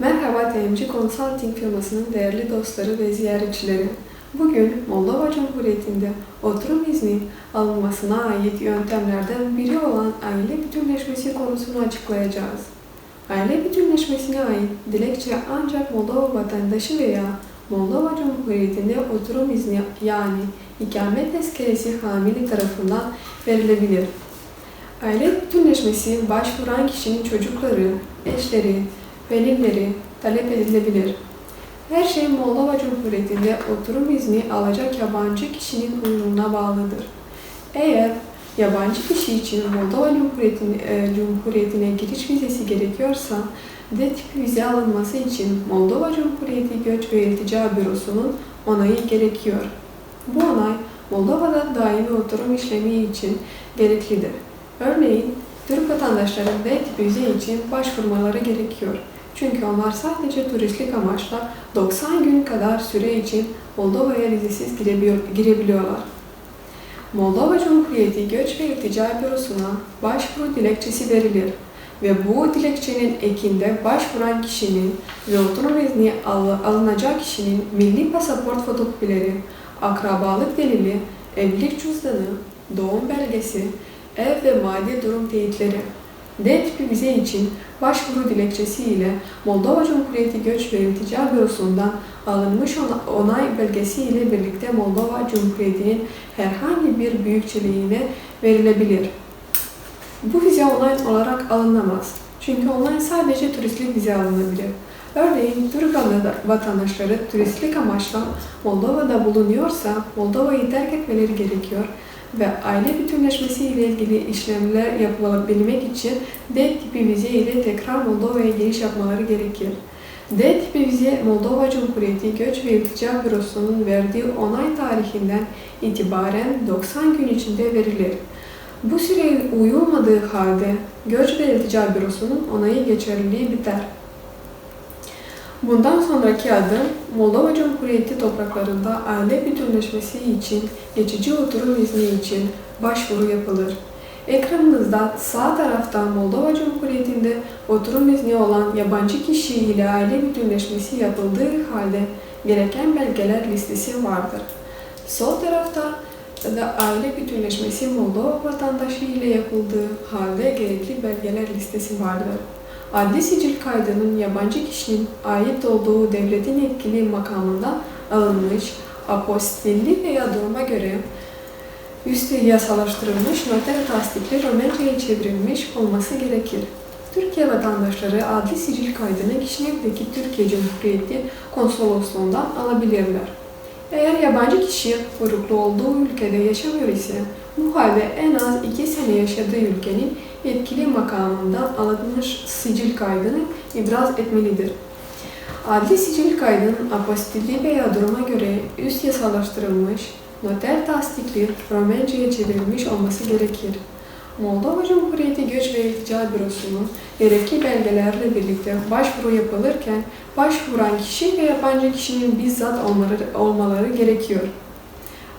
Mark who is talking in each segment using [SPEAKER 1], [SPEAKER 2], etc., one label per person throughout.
[SPEAKER 1] Merhaba TMC Consulting firmasının değerli dostları ve ziyaretçileri. Bugün Moldova Cumhuriyeti'nde oturum izni alınmasına ait yöntemlerden biri olan aile bütünleşmesi konusunu açıklayacağız. Aile bütünleşmesine ait dilekçe ancak Moldova vatandaşı veya Moldova Cumhuriyeti'nde oturum izni yani ikamet tezkeresi hamili tarafından verilebilir. Aile bütünleşmesi başvuran kişinin çocukları, eşleri, velileri talep edilebilir. Her şey Moldova Cumhuriyeti'nde oturum izni alacak yabancı kişinin uyumuna bağlıdır. Eğer yabancı kişi için Moldova Cumhuriyeti'ne, Cumhuriyeti'ne giriş vizesi gerekiyorsa, D tipi vize alınması için Moldova Cumhuriyeti Göç ve İltica Bürosu'nun onayı gerekiyor. Bu onay Moldova'da daimi oturum işlemi için gereklidir. Örneğin Türk vatandaşların D tipi vize için başvurmaları gerekiyor. Çünkü onlar sadece turistlik amaçla 90 gün kadar süre için Moldova'ya vizesiz girebiliyor- girebiliyorlar. Moldova Cumhuriyeti Göç ve İltica Bürosu'na başvuru dilekçesi verilir ve bu dilekçenin ekinde başvuran kişinin ve oturum izni al- alınacak kişinin milli pasaport fotokopileri, akrabalık delili, evlilik cüzdanı, doğum belgesi, ev ve maddi durum teyitleri, D tipi vize için başvuru dilekçesi ile Moldova Cumhuriyeti Göç ve İltica Bürosu'ndan alınmış ona- onay belgesi ile birlikte Moldova Cumhuriyeti'nin herhangi bir büyükçeliğine verilebilir. Bu vize online olarak alınamaz. Çünkü online sadece turistlik vize alınabilir. Örneğin Türk vatandaşları turistlik amaçla Moldova'da bulunuyorsa Moldova'yı terk etmeleri gerekiyor ve aile bütünleşmesi ile ilgili işlemler yapılabilmek için D tipi vize ile tekrar Moldova'ya giriş yapmaları gerekir. D tipi vize Moldova Cumhuriyeti Göç ve İltica Bürosu'nun verdiği onay tarihinden itibaren 90 gün içinde verilir. Bu süre uyulmadığı halde Göç ve İltica Bürosu'nun onayı geçerliliği biter. Bundan sonraki adım Moldova Cumhuriyeti topraklarında aile bütünleşmesi için geçici oturum izni için başvuru yapılır. Ekranınızda sağ tarafta Moldova Cumhuriyeti'nde oturum izni olan yabancı kişi ile aile bütünleşmesi yapıldığı halde gereken belgeler listesi vardır. Sol tarafta da aile bütünleşmesi Moldova vatandaşı ile yapıldığı halde gerekli belgeler listesi vardır. Adli sicil kaydının yabancı kişinin ait olduğu devletin yetkili makamından alınmış, apostilli veya duruma göre üstü yasalaştırılmış, noter tasdikli Romenca'ya çevrilmiş olması gerekir. Türkiye vatandaşları adli sicil kaydını Kişinev'deki Türkiye Cumhuriyeti Konsolosluğundan alabilirler. Eğer yabancı kişi uyruklu olduğu ülkede yaşamıyor ise bu halde en az iki sene yaşadığı ülkenin yetkili makamından alınmış sicil kaydını ibraz etmelidir. Adli sicil kaydının apostilli veya duruma göre üst yasalaştırılmış, noter tasdikli Romenca'ya çevrilmiş olması gerekir. Moldova Cumhuriyeti Göç ve İltica Bürosu'nun gerekli belgelerle birlikte başvuru yapılırken başvuran kişi ve yabancı kişinin bizzat olmaları, olmaları gerekiyor.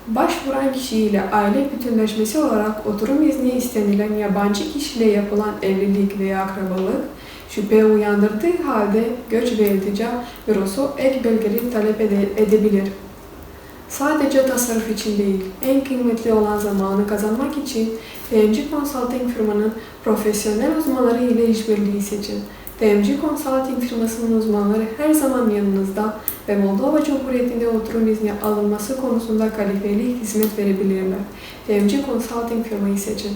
[SPEAKER 1] Başvuran kişiyle aile bütünleşmesi olarak oturum izni istenilen yabancı kişiyle yapılan evlilik veya akrabalık şüphe uyandırdığı halde Göç ve İltica Bürosu ek belgeleri talep ede- edebilir. Sadece tasarruf için değil, en kıymetli olan zamanı kazanmak için TMC Consulting firmanın profesyonel uzmanları ile işbirliği seçin. TMC Consulting firmasının uzmanları her zaman yanınızda ve Moldova Cumhuriyeti'nde oturum izni alınması konusunda kalifeli hizmet verebilirler. TMC Consulting firmayı seçin.